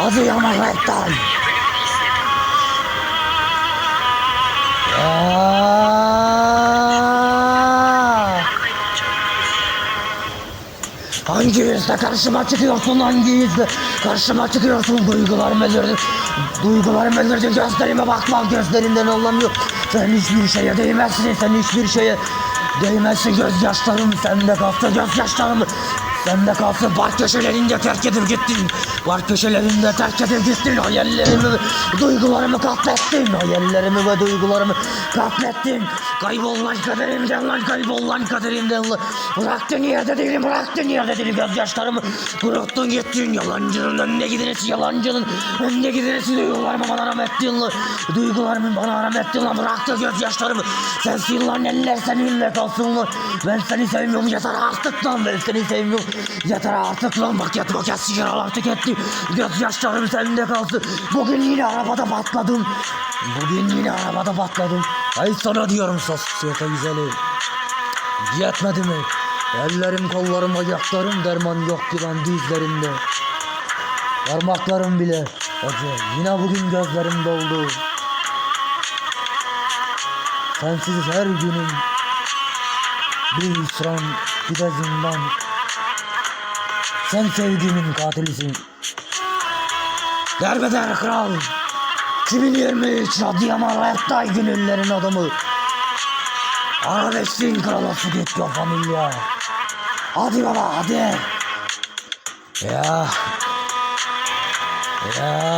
Adı Yamarek'ten. Ya. Hangi yüzle karşıma çıkıyorsun hangi yüzle karşıma çıkıyorsun duygularım elirdi duygularım elirdi gözlerime bakma gözlerinden anlamıyor sen hiçbir şeye değmezsin sen hiçbir şeye değmezsin gözyaşlarım sende kalsın gözyaşlarım sende kalsın bar köşelerinde terk edip gittin. Bar köşelerinde terk edip gittin hayallerimi duygularımı katlettin hayallerimi ve duygularımı katlettin kaybol lan kaderimden lan kaybol lan kaderimden lan. Bıraktın yerde değilim bıraktın yerde değilim gözyaşlarımı bıraktın gittin. Yalancının önüne gidinesi yalancının önüne gidinesi duygularımı bana rahmettin lan. Duygularımı bana rahmettin lan. Bıraktı gözyaşlarımı. Sensin lan eller seninle kalsın lan. Ben seni sevmiyorum yeter artık lan. Ben seni sevmiyorum yeter artık lan bak yat bak yat sigaralar tüketti gözyaşlarım sende kalsın bugün yine arabada patladım. Bugün yine arabada patladım. Ay sana diyorum sosyete güzeli Yetmedi mi? Ellerim kollarım ayaklarım derman yok ki lan dizlerimde. Parmaklarım bile. Acı Yine bugün gözlerim doldu. Sensiz her günüm Bir hüsran bir de zindan Sen sevdiğimin katilisin. Derbeder kral. 2023 Adıyaman Reptay günüllerin adamı. Arabeskin kralı Fugit Familia. Hadi baba hadi. Ya. Ya.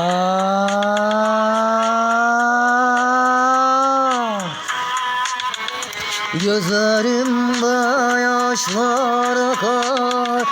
Gözlerimde yaşlar akar